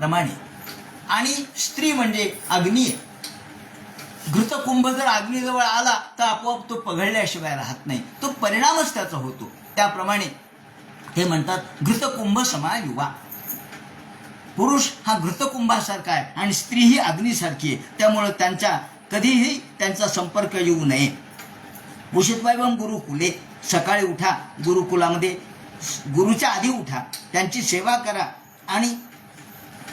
प्रमाणे. आणि स्त्री म्हणजे अग्नी. घृतकुंभ जर अग्नीजवळ आला तर आपोआप तो पघळल्याशिवाय राहत नाही. तो परिणामच त्याचा होतो. त्याप्रमाणे हे म्हणतात घृतकुंभ समा युवा पुरुष हा घृतकुंभासारखा आहे आणि स्त्री ही अग्नीसारखी आहे. त्यामुळं त्यांच्या कधीही त्यांचा संपर्क येऊ नये. उषितवैभम गुरुकुले सकाळी उठा. गुरुकुलामध्ये गुरुच्या आधी उठा. त्यांची सेवा करा आणि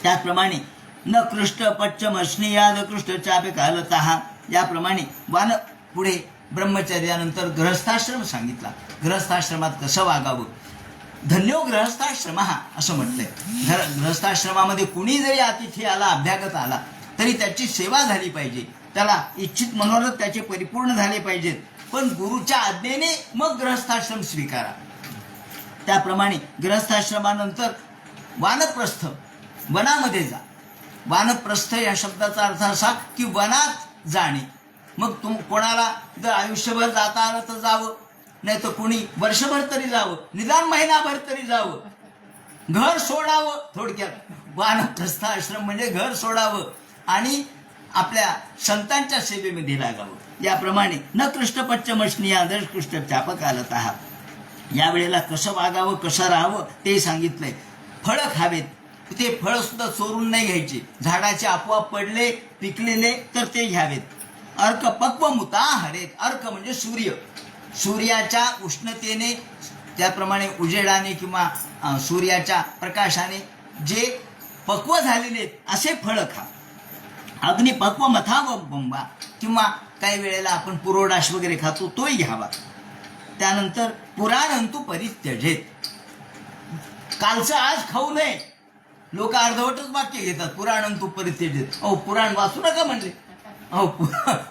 त्याचप्रमाणे न कृष्ण पच्चम स्नेयाद कृष्ण चापे कालतहा याप्रमाणे वान पुढे ब्रह्मचर्यानंतर ग्रहस्थाश्रम सांगितला. ग्रहस्थाश्रमात कसं वागावं? धन्यो ग्रहस्थाश्रम हा असं म्हटलंय. घर ग्रहस्थाश्रमामध्ये कुणी जरी अतिथी आला अभ्यागत आला तरी त्याची सेवा झाली पाहिजे. त्याला इच्छित मनोरथ त्याचे परिपूर्ण झाले पाहिजेत. पण गुरुच्या आज्ञेने मग ग्रहस्थाश्रम स्वीकारा. त्याप्रमाणे ग्रहस्थाश्रमानंतर वानप्रस्थ वनामध्ये जा. वानप्रस्थ या शब्दाचा अर्थ असा की वनात जाणे. मग तुम कोणाला जर आयुष्यभर जाता आलं तर जावं. नाही तर कोणी वर्षभर तरी जावं. निदान महिनाभर तरी जावं. घर सोडावं थोडक्यात. वानप्रस्थ आश्रम म्हणजे घर सोडावं आणि आपल्या संतांच्या सेवेमध्ये लागावं. याप्रमाणे न कृष्णपच्चमशनी आदर्श कृष्ण चापक आलत आहात या वेळेला कसं वागावं कसं राहावं ते सांगितलंय. फळं खावेत ते फळ सुद्धा चोरून नाही घ्यायचे. झाडाचे आपोआप पडले पिकलेले तर ते घ्यावेत. अर्क पक्व मुता हरेत. अर्क म्हणजे सूर्य. सूर्याच्या उष्णतेने त्याप्रमाणे उजेडाने किंवा सूर्याच्या प्रकाशाने जे पक्व झालेले आहेत असे फळं खा. अग्निपक्व मथा व बंबा. किंवा काही वेळेला आपण पुरोडाश वगैरे खातो तोही घ्यावा. त्यानंतर पुराणंतू परित्यजेत. कालचं आज खाऊ नये. लोक अर्धवटच वाक्य घेतात. पुराणंतू परित्यजेत अहो पुराण वाचू नका म्हणजे. अहो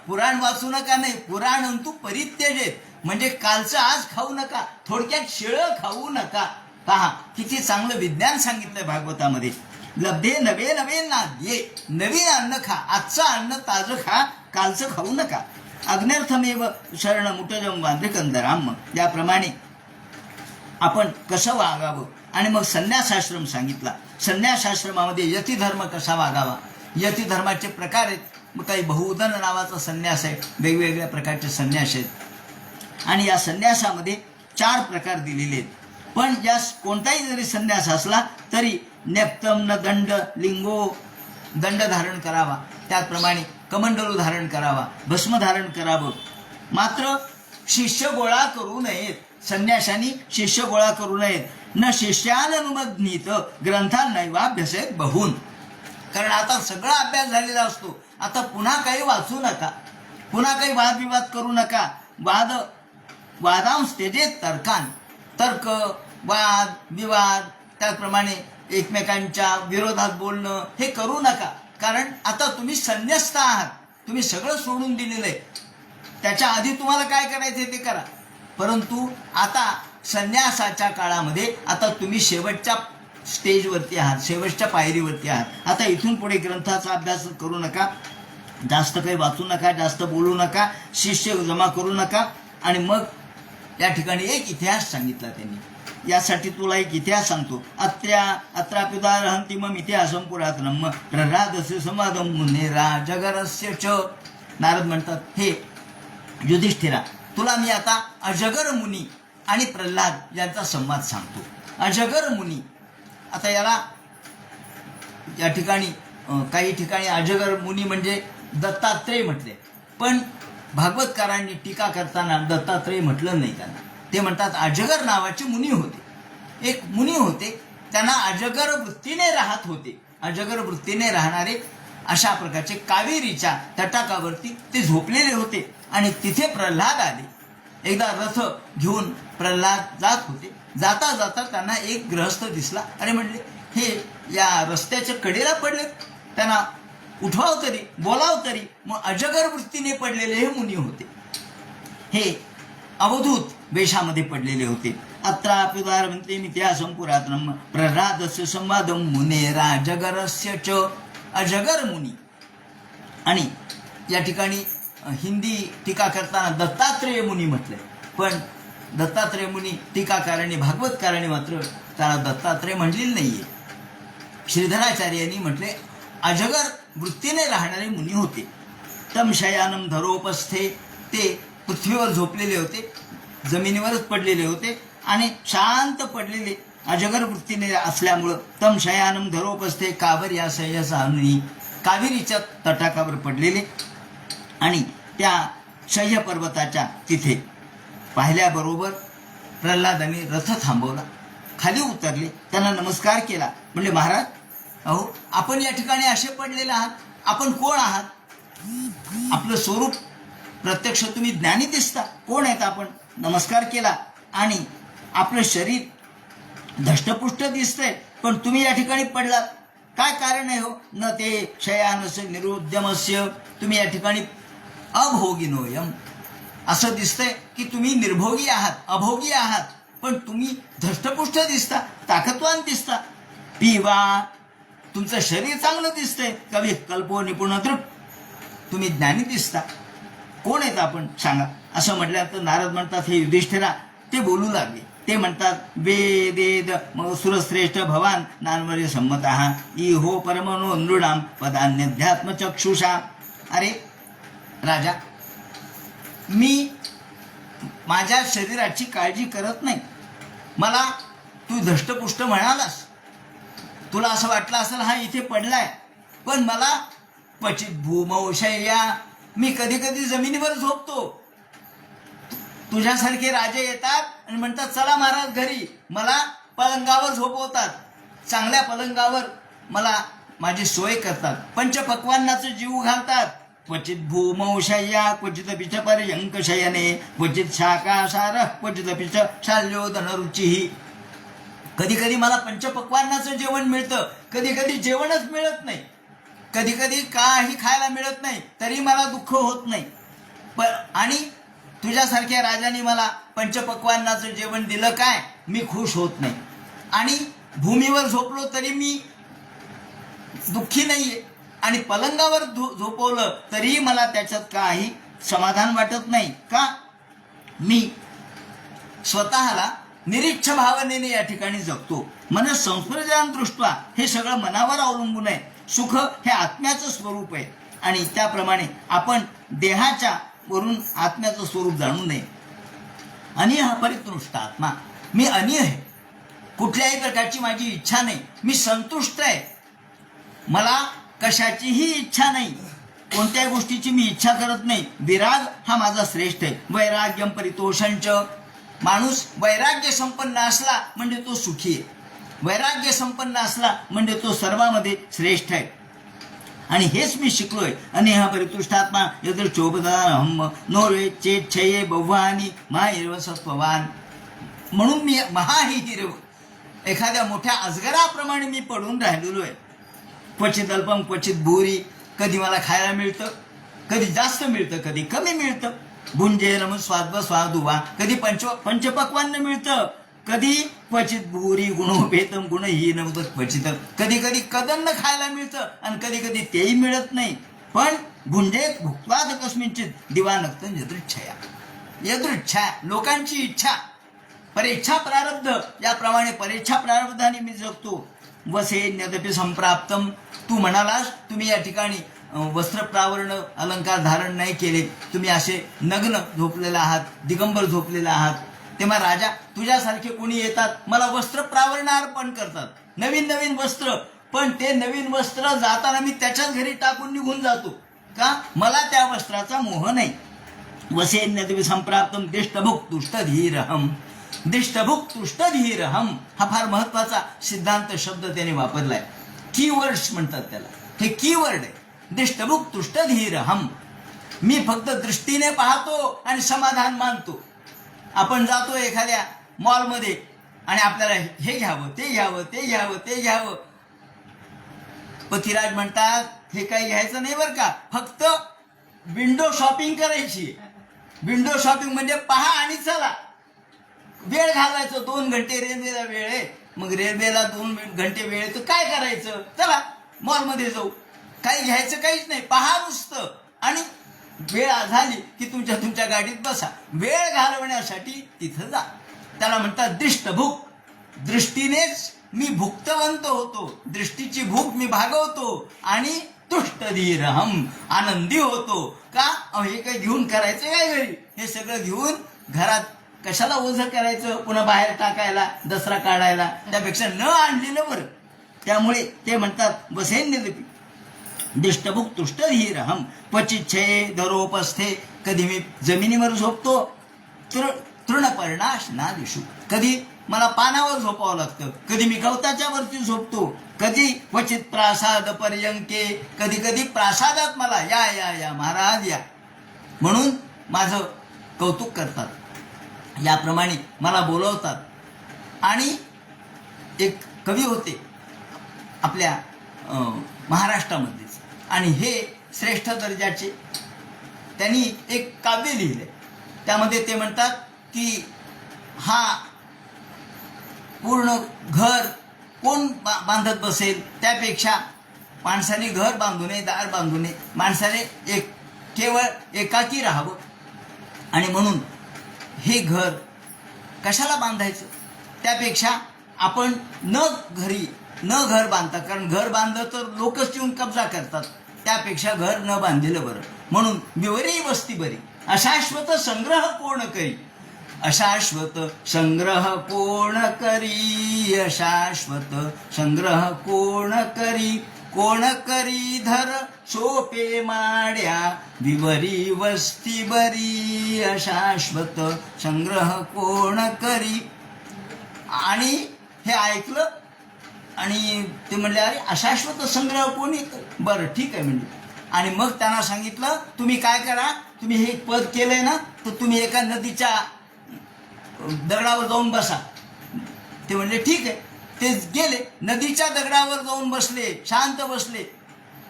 पुराण वाचू नका नाही. पुराणंतू परित्यजेत म्हणजे कालचं आज खाऊ नका. थोडक्यात शिळं खाऊ नका. पहा किती चांगलं विज्ञान सांगितलंय भागवतामध्ये. लब्धे नवे नवे ना ये नवीन अन्न खा. आजचं अन्न ताजं खा. कालचं खाऊ नका. अग्नर्थमेव शरण मुटजम वांद्रिकंदराम याप्रमाणे आपण कसं वागावं? आणि मग संन्यासाश्रम सांगितला. संन्यासाश्रमामध्ये यतिधर्म कसा वागावा? यतिधर्माचे प्रकार आहेत. मग काही बहुदन नावाचा संन्यास आहे. वेगवेगळ्या प्रकारचे संन्यास आहेत. आणि या संन्यासामध्ये चार प्रकार दिलेले आहेत. पण या कोणताही जरी संन्यास असला तरी नेप्तम न दंड लिंगो दंड धारण करावा. त्याचप्रमाणे कमंडलू धारण करावा. भस्म धारण करावं. मात्र शिष्य गोळा करू नयेत. संन्याशांनी शिष्य गोळा करू नयेत. न शिष्यानुमग्नीत ग्रंथा नैवाभ्यासेत बहून. कारण आता सगळा अभ्यास झालेला असतो. आता पुन्हा काही वाचू नका. पुन्हा काही वादविवाद करू नका. वाद वादांश तेजेत तर्कान. तर्क वाद विवाद त्याचप्रमाणे एकमेकांच्या विरोधात बोलणं हे करू नका. कारण आता तुम्ही संन्यस्त आहात. तुम्ही सगळं सोडून दिलेलं आहे. त्याच्या आधी तुम्हाला काय करायचं ते करा. परंतु आता संन्यासाच्या काळामध्ये आता तुम्ही शेवटच्या स्टेजवरती आहात शेवटच्या पायरीवरती आहात. आता इथून पुढे ग्रंथाचा अभ्यास करू नका जास्त काही वाचू नका जास्त बोलू नका शिष्य जमा करू नका. आणि मग या ठिकाणी एक इतिहास सांगितला त्यांनी. यासाठी तुला एक इतिहास सांगतो. अत्र्या अत्रापिदार हंतिमम इतिहासम पुरातनम राधस्य समाधम मुनेरा जगरस्य च. नारद म्हणतात हे युधिष्ठिरा तुला मी आता अजगर मुनी आणि प्रल्हाद यांचा संवाद सांगतो. अजगर मुनी आता याला या ठिकाणी काही ठिकाणी अजगर मुनी म्हणजे दत्तात्रेय म्हटले. पण भागवतकारांनी टीका करताना दत्तात्रेय म्हटलं नाही त्यांना. ते म्हणतात अजगर नावाचे मुनी होते. एक मुनी होते त्यांना अजगर वृत्तीने राहत होते. अजगर वृत्तीने राहणारे अशा प्रकारचे कावेरीच्या तटाकावरती ते झोपलेले होते. आणि तिथे प्रल्हाद आले. एकदा रथ घेऊन प्रल्हाद जात होते. जाता जाता त्यांना एक ग्रहस्थ दिसला आणि म्हणले हे या रस्त्याच्या कडेला पडलेत. त्यांना उठवाव तरी बोलाव तरी मग अजगर वृत्तीने पडलेले हे मुनी होते. हे अवधूत वेशामध्ये पडलेले होते. अत्रापिदार म्हणते इतिहासम पुरातनम प्ररादस्य संवादम मुनेरा राजगरस्य च अजगर मुनी. आणि या ठिकाणी हिंदी टीका करताना दत्तात्रेय मुनी म्हटलंय पण दत्तात्रेय मुनी टीकाकारांनी भागवतकारांनी मात्र त्याला दत्तात्रेय म्हणलेलं नाहीये. श्रीधराचार्यांनी म्हटले अजगर वृत्तीने राहणारे मुनी होते. तम शयानम धरोपस्थे ते पृथ्वीवर झोपलेले होते जमिनीवरच पडलेले होते आणि शांत पडलेले अजगर वृत्तीने असल्यामुळं तम शयानम धरोपस्थे कावर या सह्यसानी कावेरीच्या तटाकावर पडलेले आणि त्या शय्य पर्वताच्या तिथे. पाहिल्याबरोबर प्रल्हादांनी रथ थांबवला. खाली उतरले. त्यांना नमस्कार केला. म्हणजे महाराज अहो आपण या ठिकाणी असे पडलेले आहात. आपण कोण आहात? आपलं स्वरूप. प्रत्यक्ष तुम्ही ज्ञानी दिसता. कोण आहेत आपण? नमस्कार केला. आणि आपलं शरीर धष्टपुष्ट दिसतंय. पण तुम्ही या ठिकाणी पडलात. काय कारण आहे हो? न ते क्षयानस निरुद्यमस्य. तुम्ही या ठिकाणी अभोगिनोयम असं दिसतंय की तुम्ही निर्भोगी आहात अभोगी आहात पण तुम्ही धष्टपुष्ट दिसता ताकदवान दिसता. पिवा तुमचं शरीर चांगलं दिसतंय कवी कल्पो निपुण दृप तुम्ही ज्ञानी दिसता. कोण आहेत आपण? सांगा. असं म्हटल्यानंतर नारद म्हणतात हे युधिष्ठिरा ते बोलू लागले. ते म्हणतात वेदेद मग सुरश्रेष्ठ भवान नानवरे संमत. ई हो परमनो नृणाम पदान्यध्यात्म चक्षुषा अरे राजा मी माझ्या शरीराची काळजी करत नाही. मला तू धष्टपुष्ट म्हणालास. तुला असं वाटलं असेल हा इथे पडलाय. पण मला पचित भूमवशय्या मी कधी कधी जमिनीवर झोपतो. तुझ्यासारखे राजे येतात आणि म्हणतात चला महाराज घरी. मला पलंगावर झोपवतात. चांगल्या पलंगावर मला माझी सोय करतात. पंचपक्वांनाचं जीव घालतात. क्वचित भूमौशय्या क्वचित पिच पर्यंक शयने क्वचित शाकासार क्वचित पिच शाल्योदन रुचिही कधी कधी मला पंचपक्वांनाचं जेवण मिळतं कधी कधी जेवणच मिळत नाही कधी कधी काही खायला मिळत नाही तरी मला दुःख होत नाही. प आणि तुझ्यासारख्या राजाने मला पंचपक्वांनाचं जेवण दिलं काय? मी खुश होत नाही. आणि भूमीवर झोपलो तरी मी दुःखी नाही आहे आणि पलंगावर झो झोपवलं तरीही मला त्याच्यात काही समाधान वाटत नाही. का? मी स्वतःला निरीच्छ भावनेने या ठिकाणी जगतो. मन संस्कृतीन दृष्ट्या हे सगळं मनावर अवलंबून आहे. सुख हे आत्म्याचं स्वरूप आहे. आणि त्याप्रमाणे आपण देहाच्या वरून आत्म्याचं स्वरूप जाणू नये. अनि हा परितृष्ट आत्मा. मी अनि आहे. कुठल्याही प्रकारची माझी इच्छा नाही. मी संतुष्ट आहे. मला कशाचीही इच्छा नाही. कोणत्याही गोष्टीची मी इच्छा करत नाही. विराग हा माझा श्रेष्ठ आहे. वैराग्यम परितोषंच. माणूस वैराग्य संपन्न असला म्हणजे तो सुखी आहे. वैराग्य संपन्न असला म्हणजे तो सर्वामध्ये श्रेष्ठ आहे. आणि हेच मी शिकलोय. आणि हा परितुष्टात्मा यदर चोपदाहम नो रे चेत छये बव्हानी महाहिरव सत्ववान म्हणून मी महाही हिरव एखाद्या मोठ्या अजगराप्रमाणे मी पडून राहिलेलो आहे. क्वचित अल्पम क्वचित भुरी कधी मला खायला मिळतं कधी जास्त मिळतं कधी कमी मिळतं. भुंजे रम स्वाद स्वादुवा कधी पंच पंचपक्वान्न मिळतं कधी क्वचित भुरी गुणोपेतम गुणहीन क्वचित कधी कधी कदन्न खायला मिळतं आणि कधी कधी तेही मिळत नाही. पण भुंजे भुक्वाद कस्मिंचित दिवा दिवानक्त यदृच्छया यदृच्छा लोकांची इच्छा. परीक्षा प्रारब्ध. याप्रमाणे परीक्षा प्रारब्धाने मी जगतो. वसे यद्यपि संप्राप्तम तू म्हणालास तुम्ही या ठिकाणी वस्त्रप्रावरण अलंकार धारण नाही केले. तुम्ही असे नग्न झोपलेले आहात दिगंबर झोपलेले आहात. तेव्हा राजा तुझ्यासारखे कोणी येतात? मला वस्त्र प्रावरण अर्पण करतात. नवीन नवीन वस्त्र. पण ते नवीन वस्त्र जाताना मी त्याच्याच घरी टाकून निघून जातो. का? मला त्या वस्त्राचा मोह नाही. वसेन्यदेवी संप्राप्तम दिष्टभुक तुष्टधीरहम दिष्टभुक तुष्टधीरहम हा फार महत्त्वाचा सिद्धांत शब्द त्याने वापरलाय. कीवर्ड्स म्हणतात त्याला. हे कीवर्ड आहे. दिष्टभुक तुष्टधीरहम. मी फक्त दृष्टीने पाहतो आणि समाधान मानतो. आपण जातो एखाद्या मॉलमध्ये आणि आपल्याला हे घ्यावं ते घ्यावं ते घ्यावं ते घ्यावं. पतिराज म्हणतात हे काही घ्यायचं नाही बरं का. फक्त विंडो शॉपिंग करायची विंडो शॉपिंग म्हणजे पहा आणि चला. वेळ घालायचो दोन घंटे रेल्वेला वेळ आहे. मग रेल्वेला दोन घंटे वेळ आहे तर काय करायचं? चला मॉलमध्ये जाऊ. काही घ्यायचं काहीच नाही पहा नुसतं. आणि वेळ झाली की तुमच्या तुमच्या गाडीत बसा. वेळ घालवण्यासाठी तिथं जा. त्याला म्हणतात दृष्टभूक. दृष्टीनेच मी भुक्तवंत होतो. दृष्टीची भूक मी भागवतो. आणि तुष्ट धीरहम आनंदी होतो. का? हे काय घेऊन करायचं काय घरी? हे सगळं घेऊन घरात कशाला ओझं करायचं? पुन्हा बाहेर टाकायला दसरा काढायला? त्यापेक्षा न आणलेलं बरं. त्यामुळे ते म्हणतात बसेन निलिपी दिष्टभुक तुष्ट धीरहम पचिच्छे धरोपस्थे कधी मी जमिनीवर झोपतो? तृ तृणपर्णाश ना दिशू कधी मला पानावर झोपावं लागतं? कधी मी गवताच्या वरती झोपतो? कधी क्वचित प्रासाद पर्यंके. कधी कधी प्रासादात मला या या या महाराज या. म्हणून माझं कौतुक करतात. याप्रमाणे मला बोलवतात. आणि एक कवी होते आपल्या महाराष्ट्रामध्येच आणि हे श्रेष्ठ दर्जाचे त्यांनी एक काव्य लिहिले. त्यामध्ये ते म्हणतात की हा पूर्ण घर कोण बा- बांधत बसेल? त्यापेक्षा माणसाने घर बांधू नये दार बांधू नये. माणसाने एक केवळ एकाकी राहावं. आणि म्हणून हे घर कशाला बांधायचं? त्यापेक्षा आपण न घरी न घर बांधता कारण घर बांधलं तर लोकच येऊन कब्जा करतात. त्यापेक्षा घर न बांधलेलं बरं. म्हणून विवरी वस्ती बरी. अशाश्वत संग्रह कोण करी? अशाश्वत संग्रह कोण करी? अशाश्वत संग्रह कोण करी? कोण करी धर सोपे माड्या विवरी वस्ती बरी अशाश्वत संग्रह कोण करी? आणि हे ऐकलं आणि ते म्हणले अरे अशाश्वत संग्रह कोणी बरं ठीक आहे म्हणजे आणि मग त्यांना सांगितलं तुम्ही काय करा? तुम्ही हे पद केलंय ना तर तुम्ही एका नदीच्या दगडावर जाऊन बसा. ते म्हणले ठीक आहे. ते गेले नदीच्या दगडावर जाऊन बसले शांत बसले.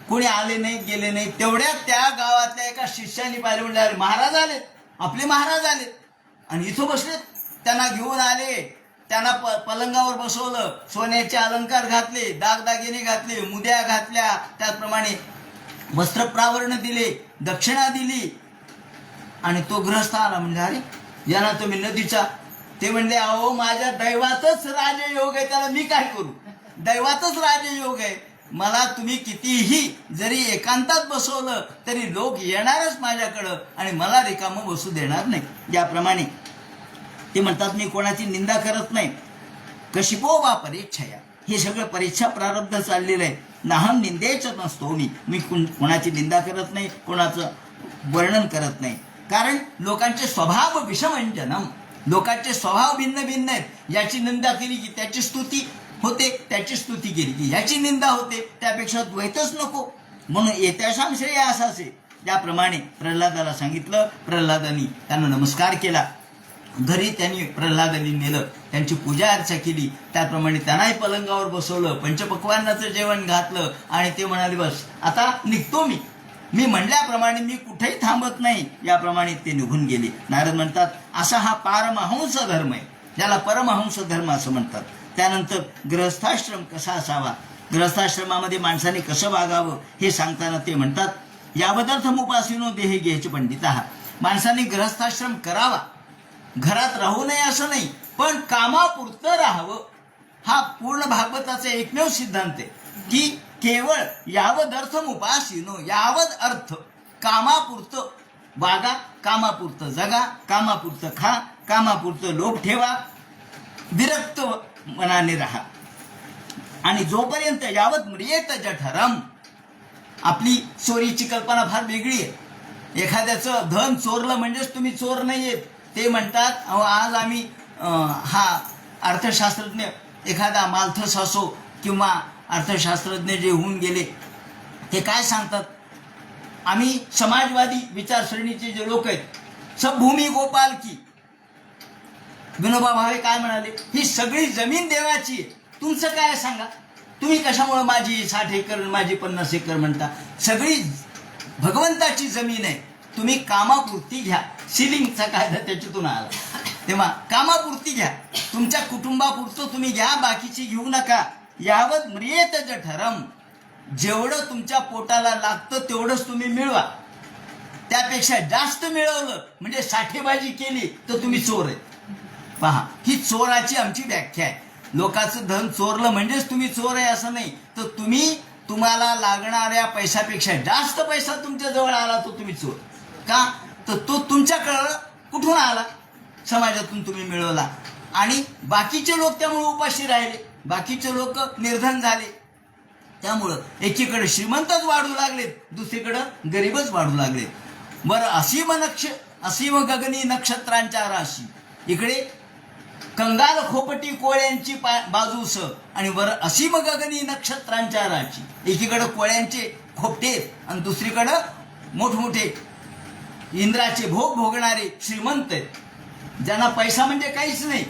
कोणी आले नाहीत गेले नाही तेवढ्यात त्या गावातल्या एका शिष्याने पाहिले म्हणले अरे महाराज आले आपले महाराज आले आणि इथं बसलेत. त्यांना घेऊन आले. त्यांना प पलंगावर बसवलं. सोन्याचे अलंकार घातले दागदागिने घातले मुद्या घातल्या. त्याचप्रमाणे वस्त्रप्रावरण दिले दक्षिणा दिली. आणि तो ग्रस्त आला. म्हणजे अरे यांना तुम्ही नदीचा ते म्हणले अहो माझ्या दैवातच राजयोग आहे त्याला मी काय करू? दैवातच राजयोग आहे. मला तुम्ही कितीही जरी एकांतात बसवलं तरी लोक येणारच माझ्याकडं आणि मला रिकामं बसू देणार नाही. याप्रमाणे ते म्हणतात मी कोणाची निंदा करत नाही. कशिपो वा परीक्षया हे सगळं परीक्षा प्रारब्ध चाललेलं आहे. नाहम निंदेच नसतो मी मी कुण- कोणाची निंदा करत नाही कोणाचं वर्णन करत नाही. कारण लोकांचे स्वभाव विषमंजनम. लोकांचे स्वभाव भिन्न भिन्न आहेत. याची निंदा केली की त्याची स्तुती होते त्याची स्तुती केली की याची निंदा होते. त्यापेक्षा द्वैतच नको. म्हणून येत्याशाम श्रेय असाचे. त्याप्रमाणे प्रल्हादाला सांगितलं प्रल्हादानी त्यांना नमस्कार केला. घरी त्यांनी प्रल्हादानी नेलं. त्यांची पूजा अर्चा केली. त्याप्रमाणे त्यांनाही पलंगावर बसवलं. पंचपक्वान्नाचं जेवण घातलं. आणि ते म्हणाले बस आता निघतो मी. मी म्हणल्याप्रमाणे मी कुठेही थांबत नाही. याप्रमाणे ते निघून गेले. नारद म्हणतात असा हा पारमहंस धर्म आहे. ज्याला परमहंस धर्म असं म्हणतात. त्यानंतर ग्रहस्थाश्रम कसा असावा? ग्रहस्थाश्रमामध्ये माणसाने कसं वागावं हे सांगताना ते म्हणतात यावदर्थम उपासिनो देह घ्यायचे पंडित आहात. माणसाने ग्रहस्थाश्रम करावा. घरात राहू नये असं नाही पण कामापुरतं राहावं. हा पूर्ण भागवताचा एकमेव सिद्धांत आहे की केवळ यावद अर्थम उपासिनो यावद अर्थ. कामापुरतं वागा कामापुरतं जगा कामापुरतं खा कामापुरतं लोभ ठेवा विरक्त मनाने राहा. आणि जोपर्यंत यावत म्रियेत जठरम आपली चोरीची कल्पना फार वेगळी आहे. एखाद्याचं धन चोरलं म्हणजेच तुम्ही चोर नाही आहेत ते म्हणतात अहो आज आम्ही हा अर्थशास्त्रज्ञ एखादा मालथस असो किंवा अर्थशास्त्रज्ञ जे होऊन गेले ते काय सांगतात? आम्ही समाजवादी विचारसरणीचे जे लोक आहेत सब भूमी गोपाल की. विनोबा भावे काय म्हणाले? ही सगळी जमीन देवाची आहे. तुमचं काय सांगा? तुम्ही कशामुळे माझी साठ एकर माझी पन्नास एकर म्हणता? सगळी भगवंताची जमीन आहे. तुम्ही कामापुरती घ्या. सिलिंगचा कायदा त्याच्यातून आला. तेव्हा कामापुरती घ्या. तुमच्या कुटुंबापुरतं तुम्ही घ्या बाकीची घेऊ नका. यावत म्रियेत जठरम जेवढं तुमच्या पोटाला लागतं तेवढंच तुम्ही मिळवा. त्यापेक्षा जास्त मिळवलं म्हणजे साठेबाजी केली तर तुम्ही चोर आहे पहा ही चोराची आमची व्याख्या आहे. लोकांचं धन चोरलं म्हणजेच तुम्ही चोर आहे असं नाही. तर तुम्ही तुम्हाला लागणाऱ्या पैशापेक्षा जास्त पैसा तुमच्या जवळ आला तो तुम्ही चोर. का? तर तो तुमच्याकडं कुठून आला? समाजातून तुम्ही मिळवला. आणि बाकीचे लोक त्यामुळे उपाशी राहिले. बाकीचे लोक निर्धन झाले. त्यामुळं एकीकडे श्रीमंतच वाढू लागलेत दुसरीकडं गरीबच वाढू लागलेत बरं असीम नक्ष असीम गगनी नक्षत्रांच्या राशी. इकडे कंगाल खोपटी कोळ्यांची पा बाजूस आणि वर असीम गगनी नक्षत्रांच्या राशी. एकीकडं कोळ्यांचे खोपटे आणि दुसरीकडं मोठमोठे इंद्राचे भोग भोगणारे श्रीमंत आहेत. ज्यांना पैसा म्हणजे काहीच नाही.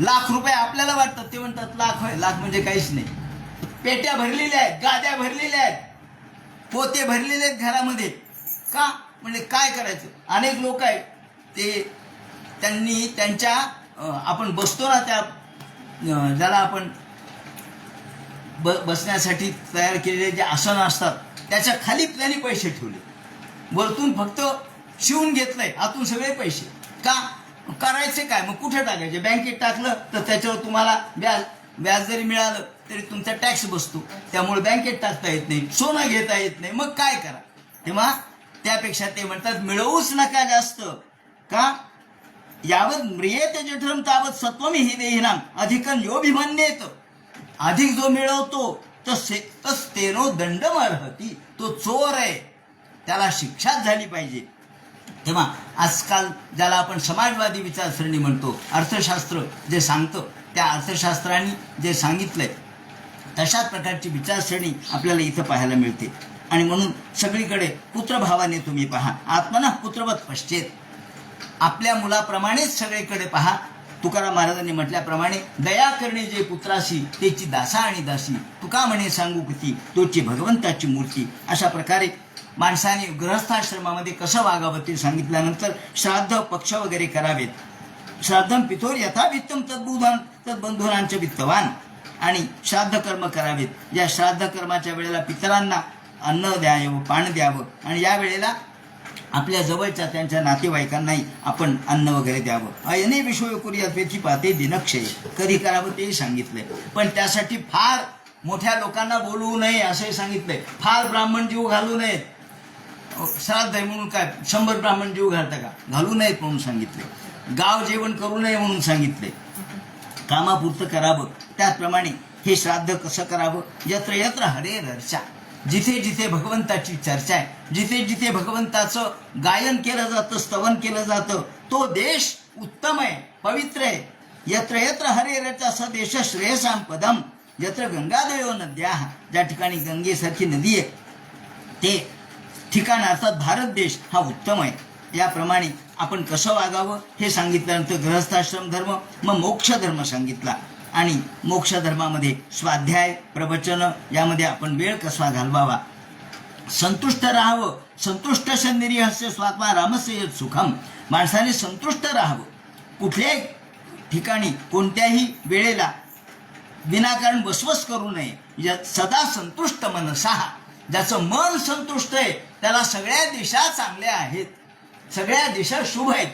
लाख रुपये आपल्याला वाटतात. ते म्हणतात लाख होय. लाख म्हणजे काहीच नाही. पेट्या भरलेल्या आहेत गाद्या भरलेल्या आहेत पोते भरलेले आहेत घरामध्ये. का? म्हणजे काय करायचं? अनेक लोक आहेत. ते त्यांनी त्यांच्या आपण बसतो ना त्या ज्याला आपण ब बसण्यासाठी तयार केलेले जे आसन असतात त्याच्याखाली त्यांनी पैसे ठेवले. वरतून फक्त शिवून घेतलंय आतून सगळे पैसे. का? करायचे काय? मग कुठे टाकायचे? बँकेत टाकलं तर त्याच्यावर तुम्हाला व्याज व्याज जरी मिळालं तरी तुमचा टॅक्स बसतो. त्यामुळे बँकेत टाकता येत नाही. सोनं घेता येत नाही. मग काय करा? तेव्हा त्यापेक्षा ते म्हणतात मिळवूच नका जास्त. का? यावत म्रियेत जठरम तावत सत्वमी हि देहिनाम. अधिकन योभिमन्येत. अधिक जो मिळवतो तसे तस तेनो दंडम अर्हती तो चोर आहे. त्याला शिक्षाच झाली पाहिजे. तेव्हा आजकाल ज्याला आपण समाजवादी विचारसरणी म्हणतो अर्थशास्त्र जे सांगतं त्या अर्थशास्त्राने जे सांगितलंय तशाच प्रकारची विचारसरणी आपल्याला इथं पाहायला मिळते. आणि म्हणून सगळीकडे पुत्रभावाने तुम्ही पहा. आत्मना पुत्रवत पश्चेत. आपल्या मुलाप्रमाणेच सगळीकडे पहा. तुकाराम महाराजांनी म्हटल्याप्रमाणे दया करणे जे पुत्राशी त्याची दासा आणि दासी. तुका म्हणे सांगू किती? तोची भगवंताची मूर्ती. अशा प्रकारे माणसाने गृहस्थाश्रमामध्ये कसं वागावं ते सांगितल्यानंतर श्राद्ध पक्ष वगैरे करावेत. श्राद्धम पितोर यथावित्तम तद्बुधान तद्बंधूनांचे वित्तवान. आणि श्राद्ध कर्म करावेत. या श्राद्ध कर्माच्या वेळेला पितरांना अन्न द्यावं पाणी द्यावं. आणि या वेळेला आपल्या जवळच्या त्यांच्या नातेवाईकांनाही आपण अन्न वगैरे द्यावं. अयने विश्वकुर्यात्वेची पाते दिनक्षय. कधी करावं तेही सांगितलंय. पण त्यासाठी फार मोठ्या लोकांना बोलवू नये असंही सांगितलंय. फार ब्राह्मण जीव घालू नयेत. श्राद्ध आहे म्हणून काय? शंभर ब्राह्मण जीव घालता का? घालू नयेत म्हणून सांगितले. गाव जेवण करू नये म्हणून सांगितले. कामापुरतं करावं. त्याचप्रमाणे हे श्राद्ध कसं करावं? यत्र यत्र हरे रर्चा जिथे जिथे भगवंताची चर्चा आहे जिथे जिथे भगवंताचं गायन केलं जातं स्तवन केलं जातं तो देश उत्तम आहे पवित्र आहे. यत्र यत्र हरे रचा स देश श्रेयसाम पदम. यत्र गंगादेव नद्या. ज्या ठिकाणी गंगेसारखी नदी आहे ते ठिकाण अर्थात भारत देश हा उत्तम आहे. याप्रमाणे आपण कसं वागावं हे सांगितल्यानंतर ग्रहस्थाश्रम धर्म मग मोक्ष धर्म सांगितला. आणि मोक्ष धर्मामध्ये स्वाध्याय प्रवचन यामध्ये आपण वेळ कसा घालवावा? संतुष्ट राहावं संतुष्ट निरीहस्य स्वात्मा रामस्य सुखम. माणसाने संतुष्ट राहावं. कुठल्याही ठिकाणी कोणत्याही वेळेला विनाकारण बसवस करू नये. सदा संतुष्ट मनसा ज्याचं मन संतुष्ट आहे त्याला सगळ्या दिशा चांगल्या आहेत. सगळ्या दिशा शुभ आहेत.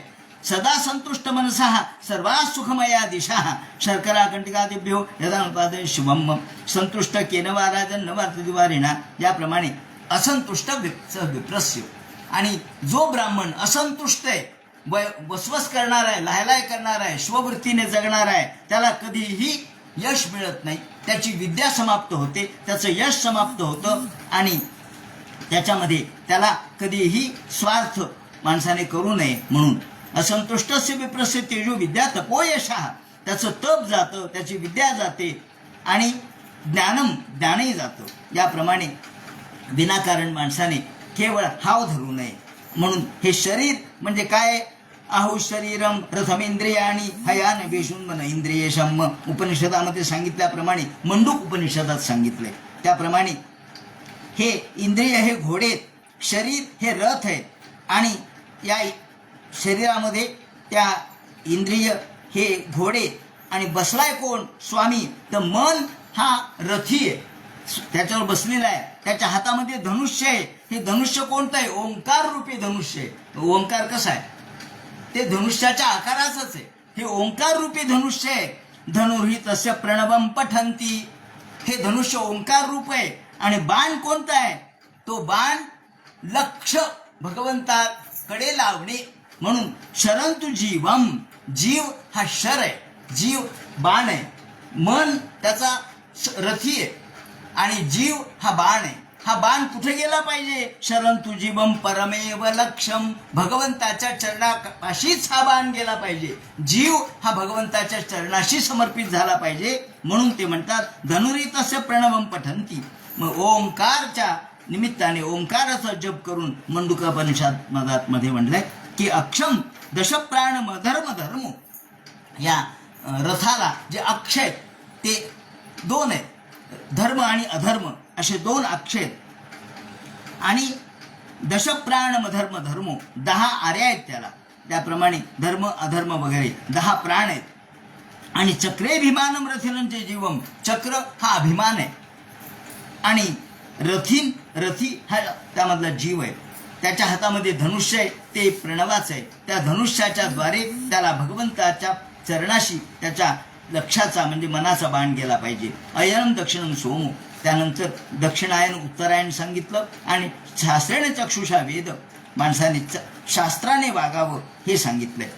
सदा संतुष्ट मनसा सर्वा सुखमया दिशा. शर्करा कंटिकादिभ्यो यदा शुभम संतुष्ट केनवाराजन नवार्थ दिवारिणा याप्रमाणे असंतुष्ट विप्रस्य. आणि जो ब्राह्मण असंतुष्ट आहे वय वसवस करणार आहे लायलाय करणार आहे स्ववृत्तीने जगणार आहे त्याला कधीही यश मिळत नाही. त्याची विद्या समाप्त होते त्याचं यश समाप्त होतं आणि त्याच्यामध्ये त्याला कधीही स्वार्थ माणसाने करू नये म्हणून. असंतुष्ट विप्रस्य तेजो विद्या तपोयशः त्याचं तप जातं त्याची विद्या जाते आणि ज्ञानम ज्ञानही जातं. याप्रमाणे विनाकारण माणसाने केवळ हाव धरू नये. म्हणून हे शरीर म्हणजे काय? अहो शरीरम प्रथमेंद्रियाणी हयान विषून मन इंद्रिय शम उपनिषदामध्ये सांगितल्याप्रमाणे मंडूक उपनिषदात सांगितले त्याप्रमाणे हे इंद्रिय हे घोडे शरीर हे रथ आहे. आणि या शरीरामध्ये त्या इंद्रिय हे घोडे आणि बसलाय कोण? स्वामी. तर मन हा रथी आहे. त्याच्यावर बसलेला आहे. त्याच्या हातामध्ये धनुष्य आहे. हे धनुष्य कोणतं आहे? ओंकार रूपी धनुष्य आहे. ओंकार कसा आहे? ते धनुष्याच्या आकाराचंच आहे. हे ओंकार रूपी धनुष्य आहे. धनुर्ही तस्य प्रणवम पठंती हे धनुष्य ओंकार रूप आहे. आणि बाण कोणता आहे? तो बाण लक्ष भगवंताकडे लावणे. म्हणून शरंतु जीवम जीव हा शर आहे. जीव बाण आहे. मन त्याचा रथी आहे. आणि जीव हा बाण आहे. हा बाण कुठे गेला पाहिजे? शरंतु जीवम परमेव लक्षम. भगवंताच्या चरणापाशीच हा बाण गेला पाहिजे. जीव हा भगवंताच्या चरणाशी समर्पित झाला पाहिजे. म्हणून ते म्हणतात धनुरी तस्य प्रणवम पठंती मग ओंकारच्या निमित्ताने ओंकाराचा जप करून मंडुकापनिषाद मधातमध्ये म्हटलंय की अक्षम दशप्राण धर्म धर्म. या रथाला जे अक्षय आहेत ते दोन आहेत. धर्म आणि अधर्म असे दोन अक्षय आहेत. आणि दशप्राण धर्म धर्म दहा आर्या आहेत त्याला. त्याप्रमाणे धर्म अधर्म वगैरे दहा प्राण आहेत. आणि चक्रेभिमानम रथिनंचे जीवम चक्र हा अभिमान आहे. आणि रथीन रथी हा त्यामधला जीव आहे. त्याच्या हातामध्ये धनुष्य आहे ते प्रणवाचं आहे. त्या धनुष्याच्या द्वारे त्याला भगवंताच्या चरणाशी त्याच्या लक्षाचा म्हणजे मनाचा बाण गेला पाहिजे. अयनम दक्षिणम सोमो. त्यानंतर दक्षिणायन उत्तरायण सांगितलं आणि शास्त्रेने चक्षुषा वेद. माणसाने च शास्त्राने वागावं हे सांगितलंय.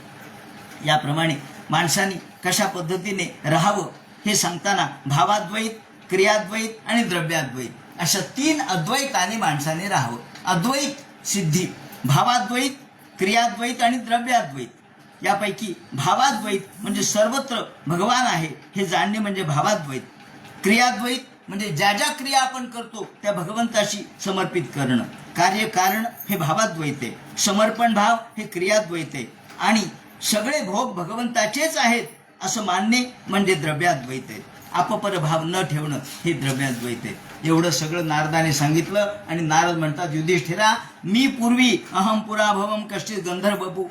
याप्रमाणे माणसाने कशा पद्धतीने राहावं हे सांगताना भावाद्वैत क्रियाद्वैत आणि द्रव्याद्वैत. अशा तीन अद्वैताने माणसाने राहावं. अद्वैत सिद्धी भावाद्वैत क्रियाद्वैत आणि द्रव्याद्वैत. यापैकी भावाद्वैत म्हणजे सर्वत्र भगवान आहे हे जाणणे म्हणजे भावाद्वैत. क्रियाद्वैत म्हणजे ज्या ज्या क्रिया आपण करतो त्या भगवंताशी समर्पित करणं. कार्य कारण हे भावाद्वैत आहे. समर्पण भाव हे क्रियाद्वैत आहे. आणि सगळे भोग भगवंताचेच आहेत असं मानणे म्हणजे द्रव्याद्वैत आहे. अपपरभाव न ठेवणं हे द्रव्याद्वैत. आहे एवढं सगळं नारदाने सांगितलं आणि नारद म्हणतात युधिष्ठिरा मी पूर्वी अहम पुराभवम कष्टित गंधर्व उप-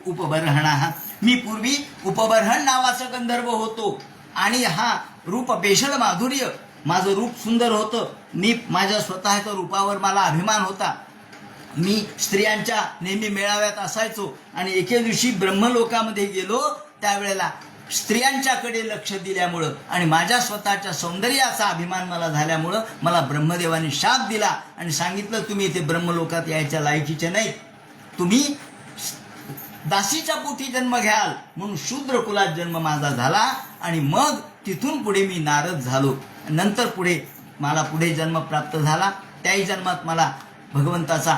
हा मी पूर्वी उपबर्हण नावाचा गंधर्व होतो. आणि हा रूप बेशल माधुर्य माझं रूप सुंदर होतं. मी माझ्या स्वतःच्या रूपावर मला अभिमान होता. मी स्त्रियांच्या नेहमी मेळाव्यात असायचो आणि एके दिवशी ब्रह्मलोकामध्ये गेलो. त्यावेळेला स्त्रियांच्याकडे लक्ष दिल्यामुळं आणि माझ्या स्वतःच्या सौंदर्याचा अभिमान मला झाल्यामुळं मला ब्रह्मदेवाने शाप दिला आणि सांगितलं तुम्ही इथे ब्रह्मलोकात यायच्या लायकीचे नाही तुम्ही दासीच्या पोटी जन्म घ्याल म्हणून शूद्र कुलात जन्म माझा झाला आणि मग तिथून पुढे मी नारद झालो. नंतर पुढे मला पुढे जन्म प्राप्त झाला. त्याही जन्मात मला भगवंताचा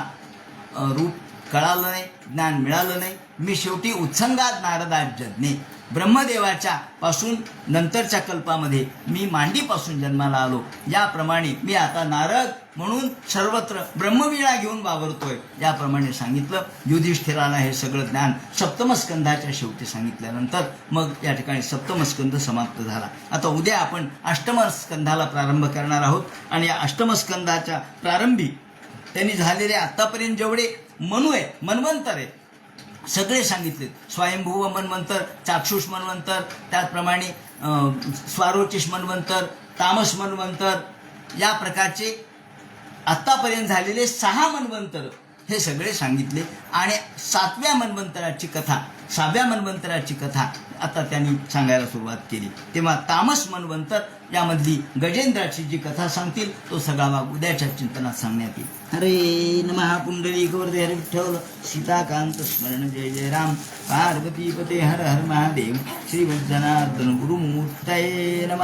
रूप कळालं नाही ज्ञान मिळालं नाही. मी शेवटी उत्संगात नारदात जन्मे ब्रह्मदेवाच्या पासून नंतरच्या कल्पामध्ये मी मांडीपासून जन्माला आलो. याप्रमाणे मी आता नारद म्हणून सर्वत्र ब्रह्मवीणा घेऊन वावरतोय. याप्रमाणे सांगितलं. युधिष्ठिराला हे सगळं ज्ञान सप्तमस्कंधाच्या शेवटी सांगितल्यानंतर मग या ठिकाणी सप्तमस्कंध समाप्त झाला. आता उद्या आपण अष्टमस्कंधाला प्रारंभ करणार आहोत. आणि या अष्टमस्कंधाच्या प्रारंभी त्यांनी झालेले आत्तापर्यंत जेवढे मनू आहे मन्वंतर आहे सगळे सांगितले. स्वयंभुव मन्वंतर चाक्षुष मन्वंतर त्याचप्रमाणे स्वारोचिष मन्वंतर तामस मन्वंतर या प्रकारचे आत्तापर्यंत झालेले सहा मन्वंतर हे सगळे सांगितले. आणि सातव्या मन्वंतराची कथा सहाव्या मन्वंतराची कथा आता त्यांनी सांगायला सुरुवात केली. तेव्हा तामस मन्वंतर यामधली गजेंद्राची जी कथा सांगतील तो सगळा भाग उद्याच्या चिंतनात सांगण्यात येईल. हरे नमः पुंडली हरे विठ्ठल सीताकांत स्मरण जय जय राम. पार्वती पते हर हर महादेव श्री वैद्यनाथन गुरुमूर्तये नम.